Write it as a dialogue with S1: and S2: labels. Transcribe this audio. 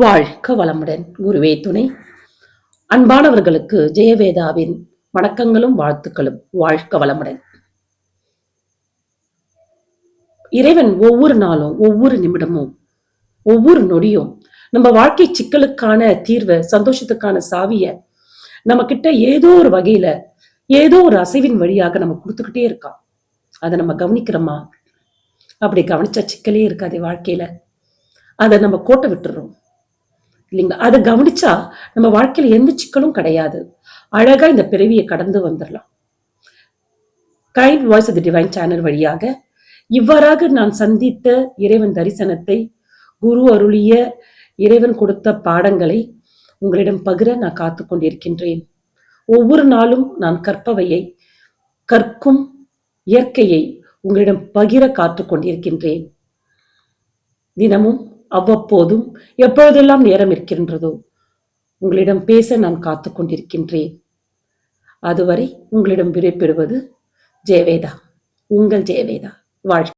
S1: வாழ்க வளமுடன் குருவே துணை. அன்பானவர்களுக்கு ஜெயவேதாவின் வணக்கங்களும் வாழ்த்துக்களும். வாழ்க வளமுடன். இறைவன் ஒவ்வொரு நாளும் ஒவ்வொரு நிமிடமும் ஒவ்வொரு நொடியும் நம்ம வாழ்க்கை சிக்கலுக்கான தீர்வை சந்தோஷத்துக்கான சாவிய நம்ம கிட்ட ஏதோ ஒரு வகையில ஏதோ ஒரு அசைவின் வழியாக நம்ம கொடுத்துக்கிட்டே இருக்கான். அதை நம்ம கவனிக்கிறோமா? அப்படி கவனிச்சா சிக்கலே இருக்காது வாழ்க்கையில. அதை நம்ம கோட்டை விட்டுறோம். இல்லைங்களா? அதை கவனிச்சா நம்ம வாழ்க்கையில எந்த சிக்கலும் கிடையாது. அழகா இந்த பிறவியை கடந்து வந்துடலாம். Kind voice of the divine channel வழியாக இவ்வாறாக நான் சந்தித்த இறைவன் தரிசனத்தை குரு அருளிய இறைவன் கொடுத்த பாடங்களை உங்களிடம் பகிர நான் காத்து கொண்டிருக்கின்றேன். ஒவ்வொரு நாளும் நான் கற்பவையை கற்கும் இயற்கையை உங்களிடம் பகிர காத்து கொண்டிருக்கின்றேன். தினமும் அவ்வப்போதும் எப்பொழுதெல்லாம் நேரம் இருக்கின்றதோ உங்களிடம் பேச நான் காத்து கொண்டிருக்கின்றேன். அதுவரை உங்களிடம் விடைபெறுவது ஜெயவேதா. உங்கள் ஜெயவேதா. வாழ்க்கை